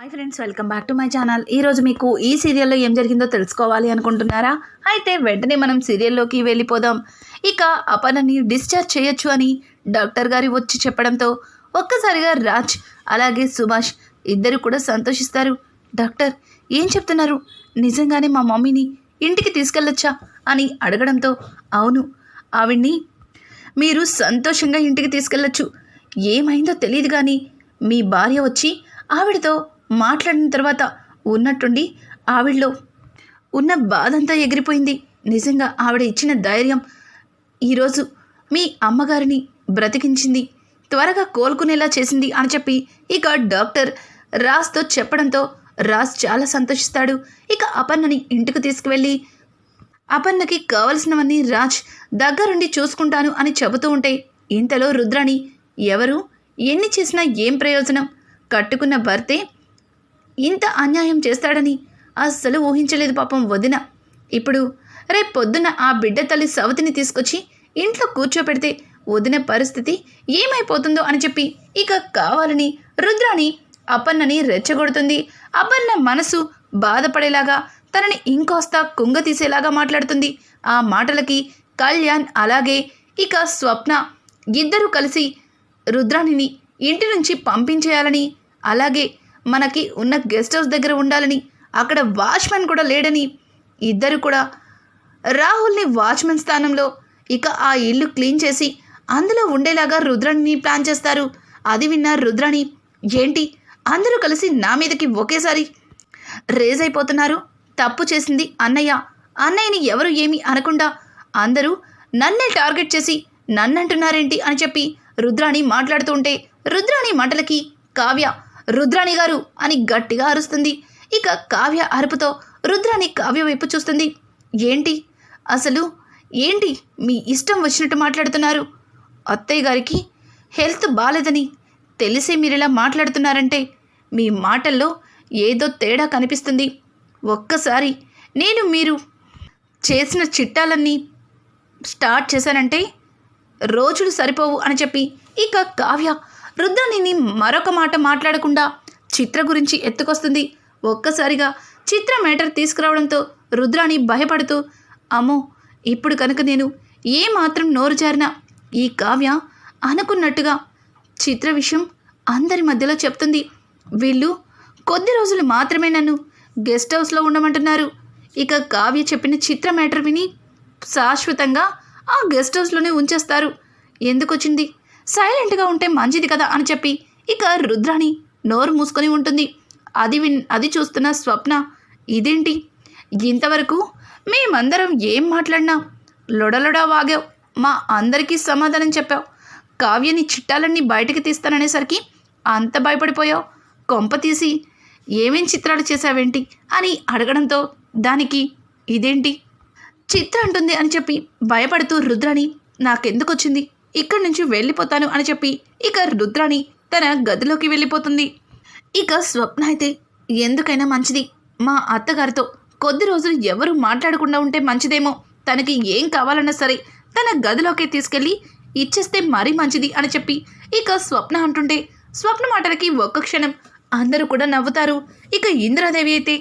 Hi friends welcome back to my channel ఈరోజు మీకు ఈ సీరియల్లో ఏం జరిగిందో తెలుసుకోవాలి అనుకుంటున్నారా? అయితే వెంటనే మనం సీరియల్లోకి వెళ్ళిపోదాం. ఇక అపనని డిశ్చార్జ్ చేయొచ్చు అని డాక్టర్ గారి వచ్చి చెప్పడంతో ఒక్కసారిగా రాజ్ అలాగే సుభాష్ ఇద్దరు కూడా సంతోషిస్తారు. డాక్టర్ ఏం చెప్తున్నారు? నిజంగానే మా మమ్మీని ఇంటికి తీసుకెళ్ళొచ్చా? అని అడగడంతో అవును ఆవిడ్ని మీరు సంతోషంగా ఇంటికి తీసుకెళ్ళొచ్చు. ఏమైందో తెలియదు కానీ మీ భార్య వచ్చి ఆవిడతో మాట్లాడిన తర్వాత ఉన్నట్టుండి ఆవిడలో ఉన్న బాధంతా ఎగిరిపోయింది. నిజంగా ఆవిడ ఇచ్చిన ధైర్యం ఈరోజు మీ అమ్మగారిని బ్రతికించింది. త్వరగా కోలుకునేలా చేసింది అని చెప్పి ఇక డాక్టర్ రాజ్తో చెప్పడంతో రాజ్ చాలా సంతోషిస్తాడు. ఇక అపర్ణని ఇంటికి తీసుకువెళ్ళి అపర్ణకి కావలసినవన్నీ రాజ్ దగ్గరుండి చూసుకుంటాను అని చెబుతూ ఉంటే ఇంతలో రుద్రాణి ఎవరు? ఎన్ని చేసినా ఏం ప్రయోజనం? కట్టుకున్న భర్తే ఇంత అన్యాయం చేస్తాడని అస్సలు ఊహించలేదు పాపం వదిన. ఇప్పుడు రేపు పొద్దున ఆ బిడ్డ తల్లి సవతిని తీసుకొచ్చి ఇంట్లో కూర్చోపెడితే వదిన పరిస్థితి ఏమైపోతుందో అని చెప్పి ఇక కావాలని రుద్రాణి అపన్నని రెచ్చగొడుతుంది. అపన్న మనసు బాధపడేలాగా తనని ఇంకోస్త కుంగ తీసేలాగా మాట్లాడుతుంది. ఆ మాటలకి కళ్యాణ్ అలాగే ఇక స్వప్న ఇద్దరూ కలిసి రుద్రాణిని ఇంటి నుంచి పంపించేయాలని అలాగే మనకి ఉన్న గెస్ట్ హౌస్ దగ్గర ఉండాలని అక్కడ వాచ్మెన్ కూడా లేడని ఇద్దరు కూడా. రాహుల్ని వాచ్మెన్ స్థానంలో ఇక ఆ ఇల్లు క్లీన్ చేసి అందులో ఉండేలాగా రుద్రాణిని ప్లాన్ చేస్తారు. అది విన్న రుద్రాణి ఏంటి? అందరూ కలిసి నా మీదకి ఒకేసారి రేజ్ అయిపోతున్నారు. తప్పు చేసింది అన్నయ్య. అన్నయ్యని ఎవరు ఏమి అనకుండా అందరూ నన్నే టార్గెట్ చేసి నన్నంటున్నారేంటి? అని చెప్పి రుద్రాణి మాట్లాడుతూ ఉంటే రుద్రాణి మాటలకి కావ్య రుద్రాణి గారు అని గట్టిగా అరుస్తుంది. ఇక కావ్య అరుపుతో రుద్రాణి కావ్య వైపు చూస్తుంది. ఏంటి? అసలు ఏంటి మీ ఇష్టం వచ్చినట్టు మాట్లాడుతున్నారు? అత్తయ్య గారికి హెల్త్ బాలేదని తెలిసే మీరు ఇలా మాట్లాడుతున్నారంటే మీ మాటల్లో ఏదో తేడా కనిపిస్తుంది. ఒక్కసారి నేను మీరు చేసిన చిట్టాలన్నీ స్టార్ట్ చేశానంటే రోజులు సరిపోవు అని చెప్పి ఇక కావ్య రుద్రాణిని మరొక మాట మాట్లాడకుండా చిత్ర గురించి ఎత్తుకొస్తుంది. ఒక్కసారిగా చిత్ర మేటర్ తీసుకురావడంతో రుద్రాణి భయపడుతూ అమ్మో ఇప్పుడు కనుక నేను ఏ మాత్రం నోరు జారినా ఈ కావ్య అనుకున్నట్టుగా చిత్ర విషయం అందరి మధ్యలో చెప్తుంది. వీళ్ళు కొద్ది రోజులు మాత్రమే నన్ను గెస్ట్ హౌస్లో ఉండమంటున్నారు. ఇక కావ్య చెప్పిన చిత్ర మ్యాటర్ విని శాశ్వతంగా ఆ గెస్ట్ హౌస్లోనే ఉంచేస్తారు. ఎందుకు వచ్చింది సైలెంట్గా ఉంటే మంచిది కదా అని చెప్పి ఇక రుద్రాణి నోరు మూసుకొని ఉంటుంది. అది విన్ అది చూస్తున్న స్వప్న ఇదేంటి? ఇంతవరకు మేమందరం ఏం మాట్లాడినా లొడలొడా వాగావు. మా అందరికీ సమాధానం చెప్పావు. కావ్యని చిట్టాలన్నీ బయటకు తీస్తాననేసరికి అంత భయపడిపోయావు. కొంప తీసి ఏమేం చిత్రాలు చేశావేంటి? అని అడగడంతో దానికి ఇదేంటి? చిత్ర అంటుంది అని చెప్పి భయపడుతూ రుద్రాణి నాకెందుకు వచ్చింది ఇక్కడి నుంచి వెళ్ళిపోతాను అని చెప్పి ఇక రుద్రాణి తన గదిలోకి వెళ్ళిపోతుంది. ఇక స్వప్న అయితే ఎందుకైనా మంచిది. మా అత్తగారితో కొద్ది రోజులు ఎవరు మాట్లాడకుండా ఉంటే మంచిదేమో. తనకి ఏం కావాలన్నా సరే తన గదిలోకి తీసుకెళ్ళి ఇచ్చేస్తే మరీ మంచిది అని చెప్పి ఇక స్వప్న అంటుంటే స్వప్న మాటలకి ఒక్క క్షణం అందరూ కూడా నవ్వుతారు. ఇక ఇందిరాదేవి అయితే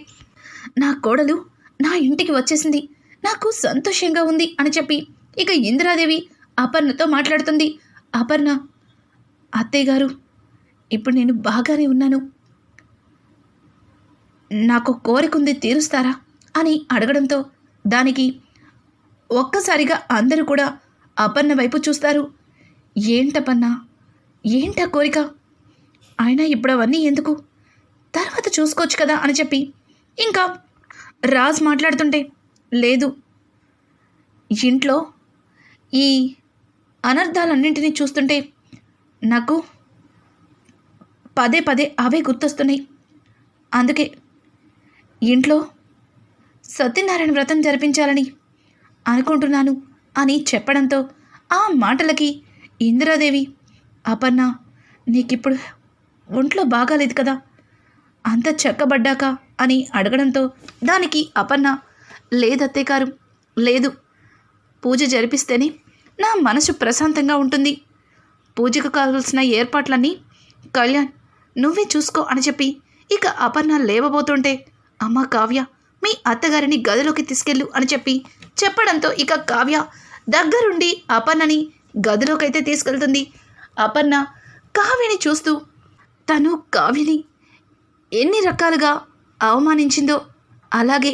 నా కోడలు నా ఇంటికి వచ్చేసింది. నాకు సంతోషంగా ఉంది అని చెప్పి ఇక ఇందిరాదేవి అపర్ణతో మాట్లాడుతుంది. అపర్ణ అత్తయ్య గారు ఇప్పుడు నేను బాగానే ఉన్నాను. నాకు కోరిక ఉంది తీరుస్తారా అని అడగడంతో దానికి ఒక్కసారిగా అందరూ కూడా అపర్ణ వైపు చూస్తారు. ఏంటపన్నా ఏంటా కోరిక? అయినా ఇప్పుడు అవన్నీ ఎందుకు? తర్వాత చూసుకోవచ్చు కదా అని చెప్పి ఇంకా రాజ్ మాట్లాడుతుంటే లేదు ఇంట్లో ఈ అనర్థాలన్నింటినీ చూస్తుంటే నాకు పదే పదే అవే గుర్తొస్తున్నాయి. అందుకే ఇంట్లో సత్యనారాయణ వ్రతం జరిపించాలని అనుకుంటున్నాను అని చెప్పడంతో ఆ మాటలకి ఇందిరాదేవి అపర్ణ నీకిప్పుడు ఒంట్లో బాగాలేదు కదా? అంత చెక్కబడ్డాక అని అడగడంతో దానికి అపర్ణ లేదత్తే గారు లేదు పూజ జరిపిస్తేనే నా మనసు ప్రశాంతంగా ఉంటుంది. పూజకు కావాల్సిన ఏర్పాట్లన్నీ కళ్యాణ్ నువ్వే చూసుకో అని చెప్పి ఇక అపర్ణ లేవబోతుంటే అమ్మ కావ్య మీ అత్తగారిని గదిలోకి తీసుకెళ్ళు అని చెప్పి చెప్పడంతో ఇక కావ్య దగ్గరుండి అపర్ణని గదిలోకైతే తీసుకెళ్తుంది. అపర్ణ కావ్యని చూస్తూ తను కావ్యని ఎన్ని రకాలుగా అవమానించిందో అలాగే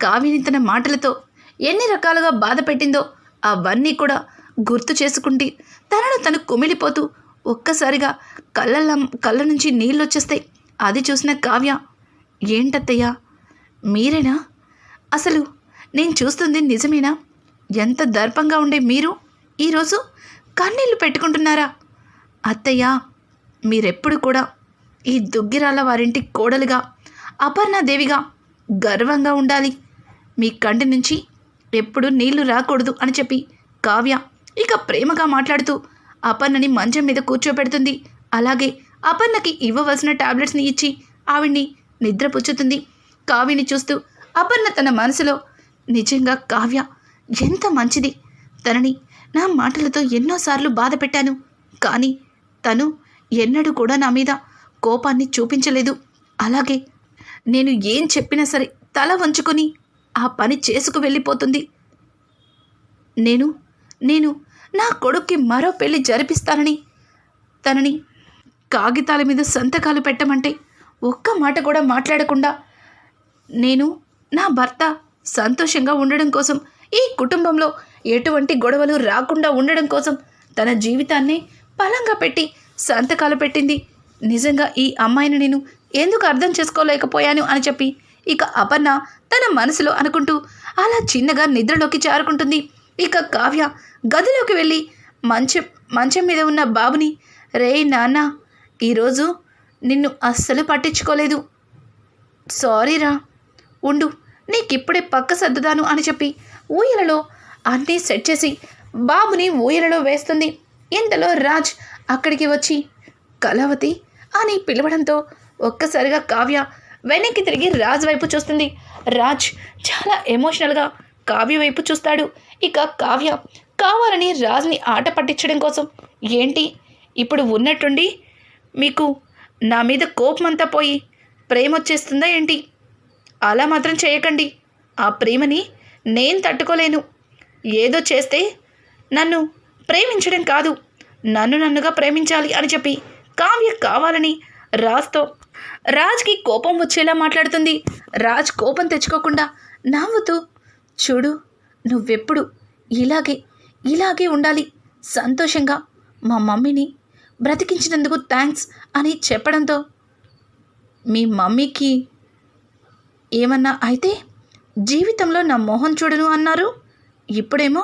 కావ్యని తన మాటలతో ఎన్ని రకాలుగా బాధ పెట్టిందో అవన్నీ కూడా గుర్తు చేసుకుంటే తనను తను కుమిలిపోతూ ఒక్కసారిగా కళ్ళ కళ్ళ నుంచి నీళ్ళు వచ్చేస్తాయి అది చూసిన కావ్య ఏంటత్తయ్యా మీరేనా? అసలు నేను చూస్తుంది నిజమేనా? ఎంత దర్పంగా ఉండే మీరు? ఈరోజు కన్నీళ్ళు పెట్టుకుంటున్నారా? అత్తయ్య మీరెప్పుడు కూడా ఈ దుగ్గిరాల వారింటి కోడలుగా అపర్ణాదేవిగా గర్వంగా ఉండాలి. మీ కంటి నుంచి ఎప్పుడు నీళ్ళు రాకూడదు అని చెప్పి కావ్య ఇక ప్రేమగా మాట్లాడుతూ అపర్ణని మంచం మీద కూర్చోబెడుతుంది అలాగే అపర్ణకి ఇవ్వవలసిన టాబ్లెట్స్ని ఇచ్చి ఆవిడ్ని నిద్రపుచ్చుతుంది. కావ్యని చూస్తూ అపర్ణ తన మనసులో నిజంగా కావ్య ఎంత మంచిది. తనని నా మాటలతో ఎన్నోసార్లు బాధ పెట్టాను. కానీ తను ఎన్నడూ కూడా నా మీద కోపాన్ని చూపించలేదు. అలాగే నేను ఏం చెప్పినా సరే తల వంచుకొని ఆ పని చేసుకు వెళ్ళిపోతుంది. నేను నేను నా కొడుక్కి మరో పెళ్ళి జరిపిస్తానని. తనని కాగితాల మీద సంతకాలు పెట్టమంటే ఒక్క మాట కూడా మాట్లాడకుండా నేను నా భర్త సంతోషంగా ఉండడం కోసం ఈ కుటుంబంలో ఎటువంటి గొడవలు రాకుండా ఉండడం కోసం తన జీవితాన్ని బలంగా పెట్టి సంతకాలు పెట్టింది. నిజంగా ఈ అమ్మాయిని నేను ఎందుకు అర్థం చేసుకోలేకపోయాను అని చెప్పి ఇక అపర్ణ తన మనసులో అనుకుంటూ అలా చిన్నగా నిద్రలోకి చేరుకుంటుంది ఇక కావ్య గదిలోకి వెళ్ళి మంచం మంచం మీద ఉన్న బాబుని రే నాన్న ఈరోజు నిన్ను అస్సలు పట్టించుకోలేదు. సారీరా ఉండు నీకిప్పుడే పక్క సర్దుదాను అని చెప్పి ఊయలలో అన్నీ సెట్ చేసి బాబుని ఊయలలో వేస్తుంది. ఇంతలో రాజ్ అక్కడికి వచ్చి కళావతి అని పిలవడంతో ఒక్కసారిగా కావ్య వెనక్కి తిరిగి రాజ్ వైపు చూస్తుంది. రాజ్ చాలా ఎమోషనల్గా కావ్య వైపు చూస్తాడు. ఇక కావ్య కావాలని రాజుని ఆట పట్టించడం కోసం? ఏంటి? ఇప్పుడు ఉన్నట్టుండి మీకు నా మీద కోపమంతా పోయి ప్రేమ వచ్చేస్తుందా ఏంటి? అలా మాత్రం చేయకండి. ఆ ప్రేమని నేను తట్టుకోలేను. ఏదో చేస్తే నన్ను ప్రేమించడం కాదు. నన్ను నన్నుగా ప్రేమించాలి అని చెప్పి కావ్య కావాలని రాజ్తో రాజ్కి కోపం వచ్చేలా మాట్లాడుతుంది. రాజ్ కోపం తెచ్చుకోకుండా నవ్వుతూ చూడు నువ్వెప్పుడు ఇలాగే ఇలాగే ఉండాలి. సంతోషంగా మా మమ్మీని బ్రతికించినందుకు థ్యాంక్స్ అని చెప్పడంతో మీ మమ్మీకి ఏమన్నా అయితే జీవితంలో నా మొహం చూడను అన్నారు. ఇప్పుడేమో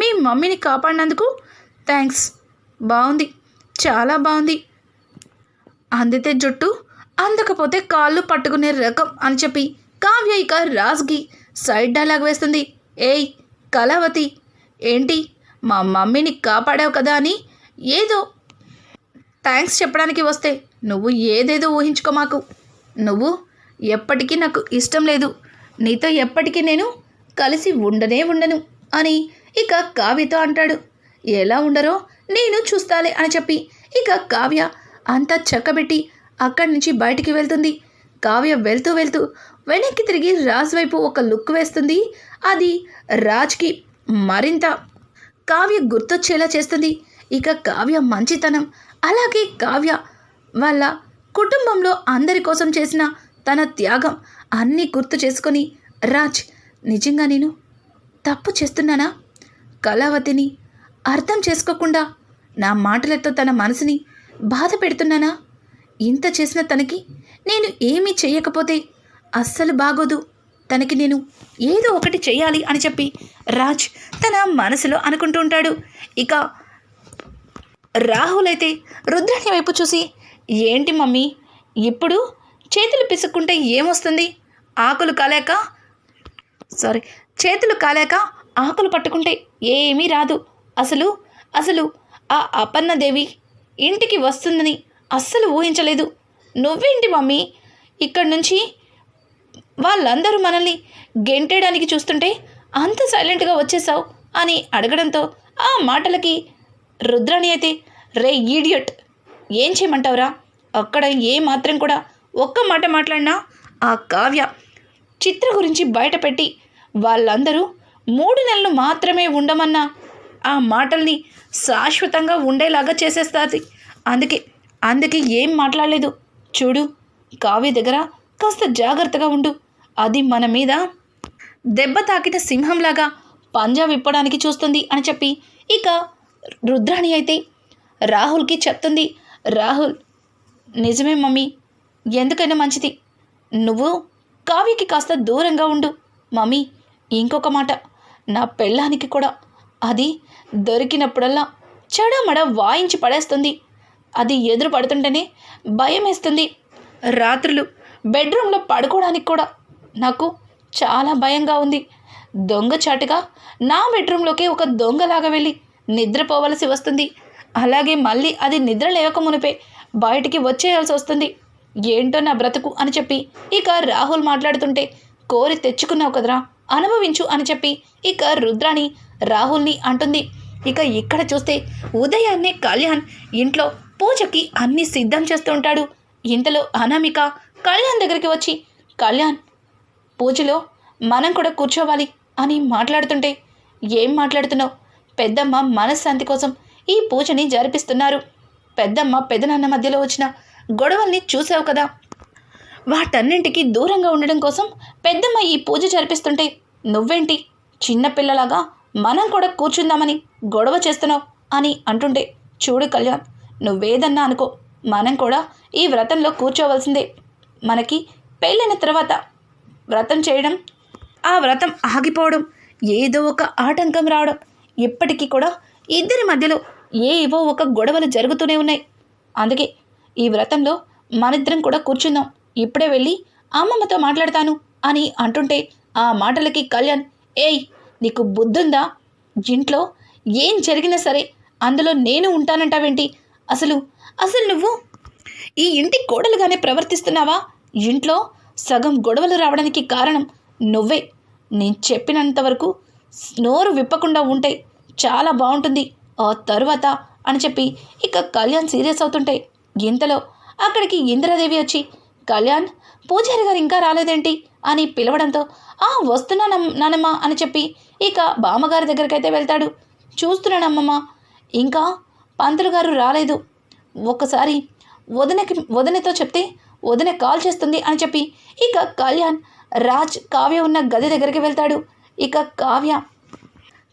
మీ మమ్మీని కాపాడినందుకు థ్యాంక్స్ బాగుంది చాలా బాగుంది అందితే జుట్టు అందకపోతే కాళ్ళు పట్టుకునే రకం అని చెప్పి కావ్య ఇక రాజ్కి సైడ్ డైలాగ్ వేస్తుంది. ఏయ్ కళావతి ఏంటి? మా మమ్మీని కాపాడావు కదా అని ఏదో థ్యాంక్స్ చెప్పడానికి వస్తే నువ్వు ఏదేదో ఊహించుకో మాకు. నువ్వు ఎప్పటికీ నాకు ఇష్టం లేదు. నీతో ఎప్పటికీ నేను కలిసి ఉండనే ఉండను అని ఇక కావ్యతో అంటాడు. ఎలా ఉండరో నేను చూస్తాలే అని చెప్పి ఇక కావ్య అంతా చక్కబెట్టి అక్కడి నుంచి బయటికి వెళ్తుంది. కావ్య వెళ్తూ వెళ్తూ వెనక్కి తిరిగి రాజ్ వైపు ఒక లుక్ వేస్తుంది. అది రాజ్కి మరింత కావ్య గుర్తొచ్చేలా చేస్తుంది. ఇక కావ్య మంచితనం. అలాగే కావ్య వాళ్ళ కుటుంబంలో అందరి కోసం చేసిన తన త్యాగం అన్నీ గుర్తు చేసుకొని రాజ్ నిజంగా నేను తప్పు చేస్తున్నానా? కళావతిని అర్థం చేసుకోకుండా నా మాటలతో తన మనసుని బాధ పెడుతున్నానా? ఇంత చేసిన తనకి నేను ఏమీ చేయకపోతే అస్సలు బాగోదు. తనకి నేను ఏదో ఒకటి చేయాలి అని చెప్పి రాజ్ తన మనసులో అనుకుంటూ ఉంటాడు. ఇక రాహుల్ అయితే రుద్రాణి వైపు చూసి ఏంటి మమ్మీ ఇప్పుడు చేతులు పిసుక్కుంటే ఏమొస్తుంది? ఆకులు కాలేక సారీ చేతులు కాలేక ఆకులు పట్టుకుంటే ఏమీ రాదు. అసలు అసలు ఆ అపర్ణదేవి ఇంటికి వస్తుందని అస్సలు ఊహించలేదు. నువ్వేంటి మమ్మీ ఇక్కడి నుంచి వాళ్ళందరూ మనల్ని గెంటేయడానికి చూస్తుంటే అంత సైలెంట్గా వచ్చేసావు అని అడగడంతో ఆ మాటలకి రుద్రాణి అయితే రే ఈడియట్! ఏం చేయమంటావురా? అక్కడ ఏ మాత్రం కూడా ఒక్క మాట మాట్లాడినా ఆ కావ్య చిత్ర గురించి బయటపెట్టి వాళ్ళందరూ మూడు నెలలు మాత్రమే ఉండమన్న ఆ మాటల్ని శాశ్వతంగా ఉండేలాగా చేసేస్తుంది. అందుకే అందుకే ఏం మాట్లాడలేదు. చూడు కావ్య దగ్గర కాస్త జాగ్రత్తగా ఉండు. అది మన మీద దెబ్బ తాకిన సింహంలాగా పంజా విప్పడానికి చూస్తుంది అని చెప్పి ఇక రుద్రాణి అయితే రాహుల్కి చెప్తుంది. రాహుల్ నిజమే మమ్మీ ఎందుకైనా మంచిది. నువ్వు కావ్యకి కాస్త దూరంగా ఉండు. మమ్మీ ఇంకొక మాట. నా పెళ్ళానికి కూడా అది దొరికినప్పుడల్లా చెడమడ వాయించి పడేస్తుంది. అది ఎదురు పడుతుంటేనే భయం వేస్తుంది రాత్రులు బెడ్రూమ్లో పడుకోవడానికి కూడా నాకు చాలా భయంగా ఉంది. దొంగచాటుగా నా బెడ్రూమ్లోకి ఒక దొంగలాగా వెళ్ళి నిద్రపోవలసి వస్తుంది. అలాగే మళ్ళీ అది నిద్ర లేవక మునిపే బయటికి వచ్చేయాల్సి వస్తుంది. ఏంటో నా బ్రతుకు అని చెప్పి ఇక రాహుల్ మాట్లాడుతుంటే కోరి తెచ్చుకున్నావు కదరా అనుభవించు అని చెప్పి ఇక రుద్రాణి రాహుల్ని అంటుంది. ఇక ఇక్కడ చూస్తే ఉదయాన్నే కళ్యాణ్ ఇంట్లో పూజకి అన్ని సిద్ధం చేస్తూ ఉంటాడు. ఇంతలో అనామిక కళ్యాణ్ దగ్గరికి వచ్చి కళ్యాణ్ పూజలో మనం కూడా కూర్చోవాలి అని మాట్లాడుతుంటే ఏం మాట్లాడుతున్నావు? పెద్దమ్మ మనశ్శాంతి కోసం ఈ పూజని జరిపిస్తున్నారు. పెద్దమ్మ పెదనాన్న మధ్యలో వచ్చిన గొడవల్ని చూసావు కదా? వాటన్నింటికి దూరంగా ఉండడం కోసం పెద్దమ్మ ఈ పూజ జరిపిస్తుంటే నువ్వేంటి? చిన్నపిల్లలాగా మనం కూడా కూర్చుందామని గొడవ చేస్తున్నావు అని అంటుంటే చూడు కళ్యాణ్ నువ్వేదన్నా అనుకో మనం కూడా ఈ వ్రతంలో కూర్చోవలసిందే. మనకి పెళ్ళైన తర్వాత వ్రతం చేయడం ఆ వ్రతం ఆగిపోవడం ఏదో ఒక ఆటంకం రావడం ఇప్పటికీ కూడా ఇద్దరి మధ్యలో ఏవో ఒక గొడవలు జరుగుతూనే ఉన్నాయి. అందుకే ఈ వ్రతంలో మనిద్దరం కూడా కూర్చుందాం. ఇప్పుడే వెళ్ళి అమ్మమ్మతో మాట్లాడతాను అని అంటుంటే ఆ మాటలకి కళ్యాణ్ ఏయ్ నీకు బుద్ధుందా? ఇంట్లో ఏం జరిగినా సరే అందులో నేను ఉంటానంటావేంటి? అసలు అసలు నువ్వు ఈ ఇంటి కోడలుగానే ప్రవర్తిస్తున్నావా? ఇంట్లో సగం గొడవలు రావడానికి కారణం నువ్వే. నేను చెప్పినంతవరకు నోరు విప్పకుండా ఉంటే చాలా బాగుంటుంది. ఆ తరువాత అని చెప్పి ఇక కళ్యాణ్ సీరియస్ అవుతుంటే ఇంతలో అక్కడికి ఇందిరాదేవి వచ్చి కళ్యాణ్ పూజారి గారు ఇంకా రాలేదేంటి? అని పిలవడంతో ఆ వస్తున్నా నానమ్మ అని చెప్పి ఇక బామ్మగారి దగ్గరికైతే వెళ్తాడు. చూస్తున్నానమ్మమ్మ ఇంకా పంతులు గారు రాలేదు. ఒక్కసారి వదినకి వదినతో చెప్తే వదిన కాల్ చేస్తుంది అని చెప్పి. ఇక కళ్యాణ్ రాజ్ కావ్య ఉన్న గది దగ్గరికి వెళ్తాడు. ఇక కావ్య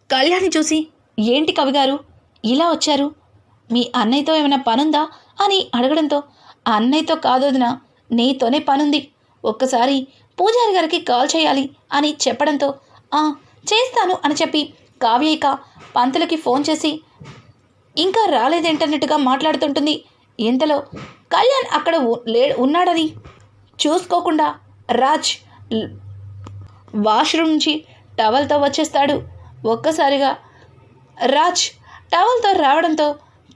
కళ్యాణ్ని చూసి ఏంటి కవి గారు? ఇలా వచ్చారు? మీ అన్నయ్యతో ఏమైనా పనుందా? అని అడగడంతో అన్నయ్యతో కాదొదిన నీతోనే పనుంది. ఒక్కసారి పూజారి గారికి కాల్ చేయాలి అని చెప్పడంతో "ఆ, చేస్తాను అని చెప్పి కావ్య ఇక పంతులకి ఫోన్ చేసి ఇంకా రాలేదేంటన్నట్టుగా మాట్లాడుతుంటుంది. ఇంతలో కళ్యాణ్ అక్కడ లే ఉన్నాడని చూసుకోకుండా రాజ్ వాష్రూమ్ నుంచి టవల్తో వచ్చేస్తాడు. ఒక్కసారిగా రాజ్ టవల్తో రావడంతో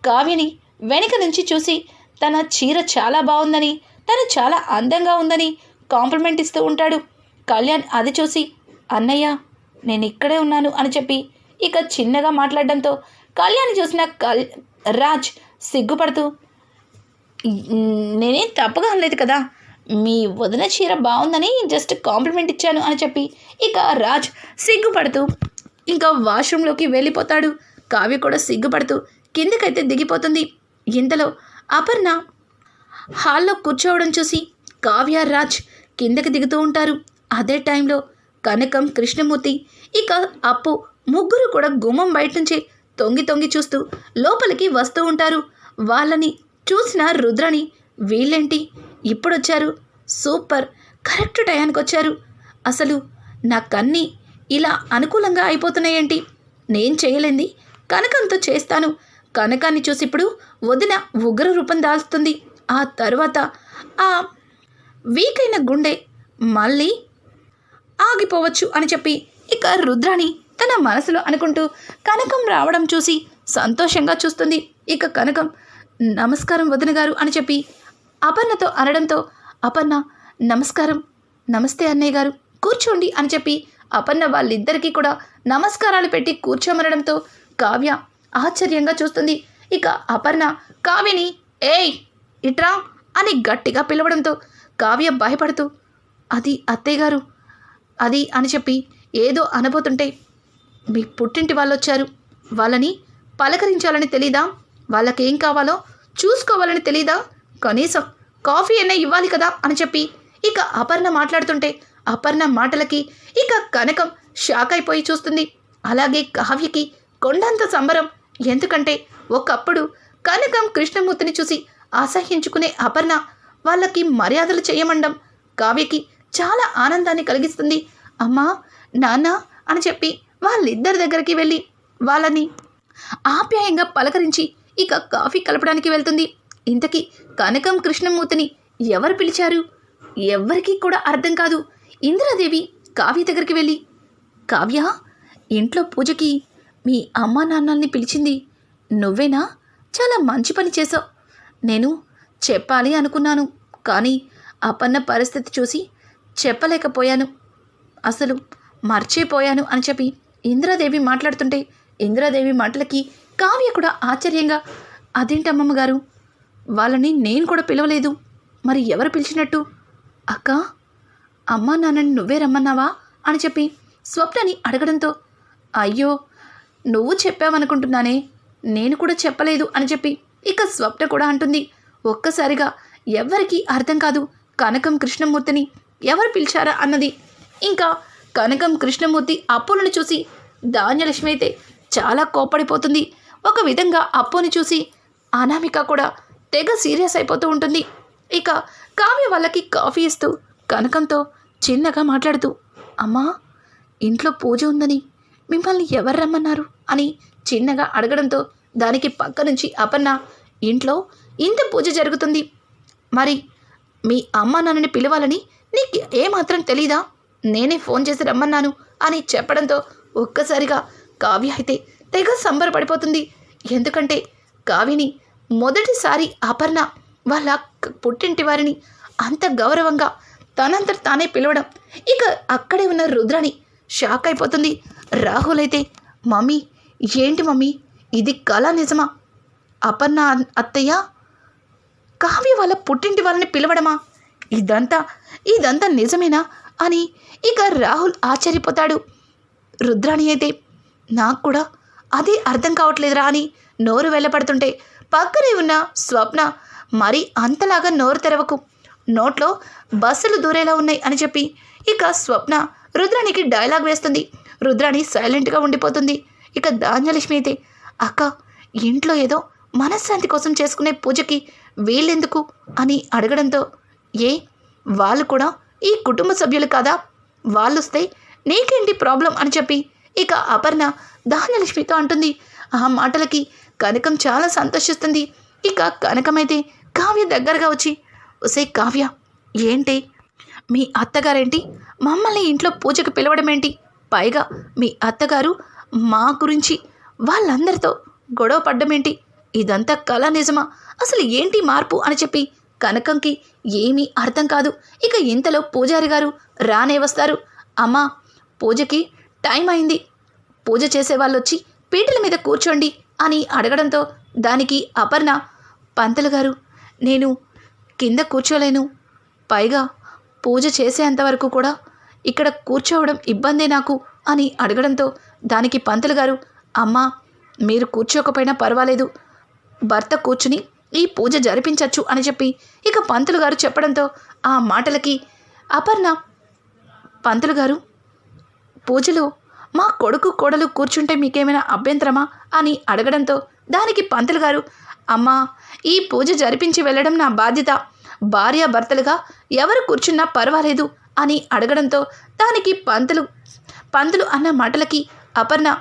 కావ్యని వెనుక నుంచి చూసి తన చీర చాలా బాగుందని తను చాలా అందంగా ఉందని కాంప్లిమెంట్ ఇస్తూ ఉంటాడు. కళ్యాణ్ అది చూసి అన్నయ్య నేను ఇక్కడే ఉన్నాను అని చెప్పి ఇక చిన్నగా మాట్లాడడంతో కళ్యాణ్ చూసిన కల్ రాజ్ సిగ్గుపడుతూ నేనేం తప్పుగా అనలేదు కదా. మీ వదిన చీర బాగుందని జస్ట్ కాంప్లిమెంట్ ఇచ్చాను అని చెప్పి ఇక రాజ్ సిగ్గుపడుతూ ఇంకా వాష్రూమ్లోకి వెళ్ళిపోతాడు. కావ్య కూడా సిగ్గుపడుతూ కిందకైతే దిగిపోతుంది. ఇంతలో అపర్ణ హాల్లో కూర్చోవడం చూసి కావ్య రాజ్ కిందకి దిగుతూ ఉంటారు. అదే టైంలో కనకం కృష్ణమూర్తి ఇక అప్పు ముగ్గురు కూడా గుమ్మం బయట నుంచి తొంగి తొంగి చూస్తూ లోపలికి వస్తూ ఉంటారు. వాళ్ళని చూసిన రుద్రని వీళ్ళేంటి? ఇప్పుడొచ్చారు. సూపర్. కరెక్ట్ టయానికి వచ్చారు అసలు నాకన్నీ ఇలా అనుకూలంగా అయిపోతున్నాయేంటి? నేను చేయలేంది. కనకంతో చేస్తాను. కనకాన్ని చూసి ఇప్పుడు వదిన ఉగ్ర రూపం దాల్స్తుంది. ఆ తర్వాత ఆ వీక్ అయిన గుండె మళ్ళీ ఆగిపోవచ్చు అని చెప్పి ఇక రుద్రాణి తన మనసులో అనుకుంటూ కనకం రావడం చూసి సంతోషంగా చూస్తుంది. ఇక కనకం నమస్కారం వదిన గారు అని చెప్పి అపర్ణతో అనడంతో అపర్ణ నమస్కారం. నమస్తే అన్నయ్య గారు. కూర్చోండి అని చెప్పి అపర్ణ వాళ్ళిద్దరికీ కూడా నమస్కారాలు పెట్టి కూర్చోమనడంతో కావ్య ఆశ్చర్యంగా చూస్తుంది. ఇక అపర్ణ కావ్యని ఏయ్ ఇట్రా అని గట్టిగా పిలవడంతో కావ్య భయపడుతూ అది అత్తయ్య గారు. అది అని చెప్పి ఏదో అనబోతుంటే మీ పుట్టింటి వాళ్ళు వచ్చారు వాళ్ళని పలకరించాలని తెలీదా? వాళ్ళకేం కావాలో చూసుకోవాలని తెలీదా? కనీసం కాఫీ అయినా ఇవ్వాలి కదా అని చెప్పి ఇక అపర్ణ మాట్లాడుతుంటే అపర్ణ మాటలకి ఇక కనకం షాక్ అయిపోయి చూస్తుంది. అలాగే కావ్యకి కొండంత సంబరం. ఎందుకంటే ఒకప్పుడు కనకం కృష్ణమూర్తిని చూసి అసహ్యించుకునే అపర్ణ వాళ్ళకి మర్యాదలు చేయమండం కావ్యకి చాలా ఆనందాన్ని కలిగిస్తుంది. అమ్మా నాన్న అని చెప్పి వాళ్ళిద్దరి దగ్గరికి వెళ్ళి వాళ్ళని ఆప్యాయంగా పలకరించి ఇక కాఫీ కలపడానికి వెళ్తుంది. ఇంతకీ కనకం కృష్ణమూర్తిని ఎవరు పిలిచారు? ఎవ్వరికీ కూడా అర్థం కాదు. ఇందిరాదేవి కావ్య దగ్గరికి వెళ్ళి కావ్య ఇంట్లో పూజకి మీ అమ్మా నాన్నల్ని పిలిచింది. నువ్వేనా? చాలా మంచి పని చేశావు. నేను చెప్పాలి అనుకున్నాను. కానీ అపన్న పరిస్థితి చూసి చెప్పలేకపోయాను. అసలు మర్చిపోయాను అని చెప్పి ఇందిరాదేవి మాట్లాడుతుంటే ఇందిరాదేవి మాటలకి కావ్య కూడా ఆశ్చర్యంగా అదేంటమ్మమ్మ గారు? వాళ్ళని నేను కూడా పిలవలేదు. మరి ఎవరు పిలిచినట్టు? అక్క అమ్మా నాన్నని నువ్వే రమ్మన్నావా? అని చెప్పి స్వప్నని అడగడంతో అయ్యో నువ్వు చెప్పావనుకుంటున్నానే నేను కూడా చెప్పలేదు అని చెప్పి ఇక స్వప్న కూడా అంటుంది. ఒక్కసారిగా ఎవ్వరికీ అర్థం కాదు కనకం కృష్ణమూర్తిని ఎవరు పిలిచారా? అన్నది. ఇంకా కనకం కృష్ణమూర్తి అప్పులను చూసి ధాన్యలక్ష్మి అయితే చాలా కోపడిపోతుంది ఒక విధంగా అప్పుని చూసి అనామిక కూడా తెగ సీరియస్ అయిపోతూ ఉంటుంది. ఇక కావ్య వాళ్ళకి కాఫీ ఇస్తూ కనకంతో చిన్నగా మాట్లాడుతూ అమ్మా ఇంట్లో పూజ ఉందని మిమ్మల్ని ఎవరు రమ్మన్నారు? అని చిన్నగా అడగడంతో దానికి పక్క నుంచి అపర్ణ ఇంట్లో ఇంత పూజ జరుగుతుంది. మరి మీ అమ్మ నాన్నని పిలవాలని నీకు ఏమాత్రం తెలీదా? నేనే ఫోన్ చేసి రమ్మన్నాను అని చెప్పడంతో ఒక్కసారిగా కావ్య అయితే తెగ సంబరపడిపోతుంది. ఎందుకంటే కావిని మొదటిసారి అపర్ణ వాళ్ళ పుట్టింటి వారిని అంత గౌరవంగా తనంతట తానే పిలవడం. ఇక అక్కడే ఉన్న రుద్రాని షాక్ అయిపోతుంది. రాహుల్ అయితే మమ్మీ ఏంటి మమ్మీ? ఇది కళ నిజమా? అపర్ణ అత్తయ్య? కావ్య వాళ్ళ పుట్టింటి వాళ్ళని పిలవడమా? ఇదంతా ఇదంతా నిజమేనా? అని ఇక రాహుల్ ఆశ్చర్యపోతాడు. రుద్రాణి అయితే నాకు కూడా అదే అర్థం కావట్లేదురా అని నోరు వెళ్ళపడుతుంటే పక్కనే ఉన్న స్వప్న మరి అంతలాగా నోరు తెరవకు. నోట్లో బస్సులు దూరేలా ఉన్నాయి అని చెప్పి ఇక స్వప్న రుద్రాణికి డైలాగ్ వేస్తుంది. రుద్రాణి సైలెంట్గా ఉండిపోతుంది. ఇక ధాన్యలక్ష్మి అయితే అక్క ఇంట్లో ఏదో మనశ్శాంతి కోసం చేసుకునే పూజకి వీళ్ళెందుకు? అని అడగడంతో ఏ వాళ్ళు కూడా ఈ కుటుంబ సభ్యులు కాదా? వాళ్ళొస్తే నీకేంటి ప్రాబ్లం? అని చెప్పి ఇక అపర్ణ ధాన్యలక్ష్మితో అంటుంది. ఆ మాటలకి కనకం చాలా సంతోషిస్తుంది. ఇక కనకమైతే కావ్య దగ్గరగా వచ్చి ఒసే కావ్య ఏంటి? మీ అత్తగారేంటి? మమ్మల్ని ఇంట్లో పూజకు పిలవడం ఏంటి? పైగా మీ అత్తగారు మా గురించి వాళ్ళందరితో గొడవ పడ్డమేంటి ఇదంతా కళ నిజమా? అసలు ఏంటి మార్పు? అని చెప్పి కనకంకి ఏమీ అర్థం కాదు. ఇక ఇంతలో పూజారి గారు రానే వస్తారు. అమ్మా పూజకి టైం అయింది. పూజ చేసేవాళ్ళొచ్చి పీటల మీద కూర్చోండి అని అడగడంతో దానికి అపర్ణ పంతులు గారు నేను కింద కూర్చోలేను. పైగా పూజ చేసేంతవరకు కూడా ఇక్కడ కూర్చోవడం ఇబ్బందే నాకు అని అడగడంతో దానికి పంతులు గారు అమ్మా మీరు కూర్చోకపోయినా పర్వాలేదు. భర్త కూర్చుని ఈ పూజ జరిపించవచ్చు అని చెప్పి ఇక పంతులు గారు చెప్పడంతో ఆ మాటలకి అపర్ణ పంతులు గారు పూజలో మా కొడుకు కోడలు కూర్చుంటే మీకేమైనా అభ్యంతరమా? అని అడగడంతో దానికి పంతులు గారు అమ్మా ఈ పూజ జరిపించి వెళ్ళడం నా బాధ్యత. భార్యాభర్తలుగా ఎవరు కూర్చున్నా పర్వాలేదు అని అడగడంతో దానికి పంతులు పంతులు అన్న మాటలకి అపర్ణ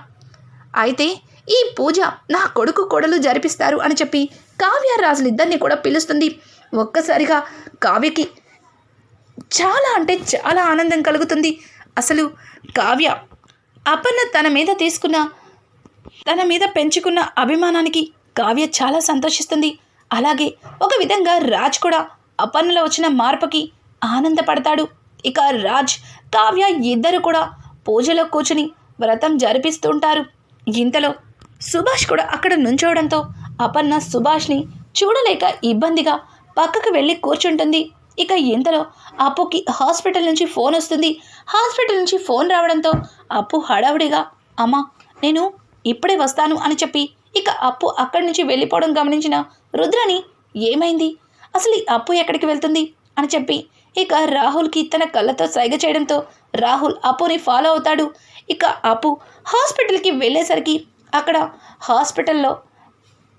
అయితే ఈ పూజ నా కొడుకు కోడలు జరిపిస్తారు అని చెప్పి కావ్య రాజులిద్దరిని కూడా పిలుస్తుంది. ఒక్కసారిగా కావ్యకి చాలా అంటే చాలా ఆనందం కలుగుతుంది. అసలు కావ్య అపర్ణ తన మీద తీసుకున్న తన మీద పెంచుకున్న అభిమానానికి కావ్య చాలా సంతోషిస్తుంది. అలాగే ఒక విధంగా రాజ్ కూడా అపర్ణలో వచ్చిన మార్పుకి ఆనందపడతాడు. ఇక రాజ్ కావ్య ఇద్దరు కూడా పూజలో కూర్చుని వ్రతం జరిపిస్తుంటారు. ఇంతలో సుభాష్ కూడా అక్కడ నుంచోవడంతో అపర్ణ సుభాష్ని చూడలేక ఇబ్బందిగా పక్కకు వెళ్ళి కూర్చుంటుంది. ఇక ఇంతలో అప్పుకి హాస్పిటల్ నుంచి ఫోన్ వస్తుంది. హాస్పిటల్ నుంచి ఫోన్ రావడంతో అప్పు హడావుడిగా అమ్మా నేను ఇప్పుడే వస్తాను అని చెప్పి ఇక అప్పు అక్కడి నుంచి వెళ్ళిపోవడం గమనించిన రుద్రని ఏమైంది? అసలు ఈ అప్పు ఎక్కడికి వెళ్తుంది? అని చెప్పి ఇక రాహుల్కి తన కళ్ళతో సైగ చేయడంతో రాహుల్ అప్పుని ఫాలో అవుతాడు. ఇక అప్పు హాస్పిటల్కి వెళ్ళేసరికి అక్కడ హాస్పిటల్లో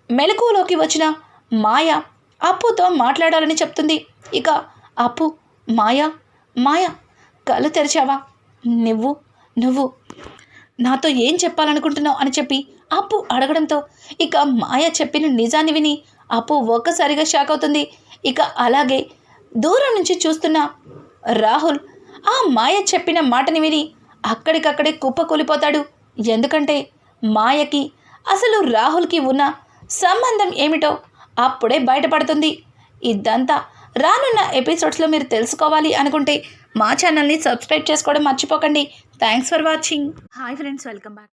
మెలకువలోకి వచ్చిన మాయ అప్పుతో మాట్లాడాలని చెప్తుంది. ఇక అప్పు మాయ మాయ కళ్ళు తెరిచావా? నువ్వు నువ్వు. నాతో ఏం చెప్పాలనుకుంటున్నావు అని చెప్పి అప్పు అడగడంతో ఇక మాయ చెప్పిన నిజాన్ని విని అప్పు ఒక్కసారిగా షాక్ అవుతుంది. ఇక అలాగే దూరం నుంచి చూస్తున్న రాహుల్ ఆ మాయ చెప్పిన మాటని విని అక్కడికక్కడే కుప్పకూలిపోతాడు ఎందుకంటే మాయకి అసలు రాహుల్కి ఉన్న సంబంధం ఏమిటో అప్పుడే బయటపడుతుంది. ఇదంతా రానున్న ఎపిసోడ్స్లో మీరు తెలుసుకోవాలి అనుకుంటే మా ఛానల్ని సబ్స్క్రైబ్ చేసుకోవడం మర్చిపోకండి. Thanks for watching. Hi friends welcome back.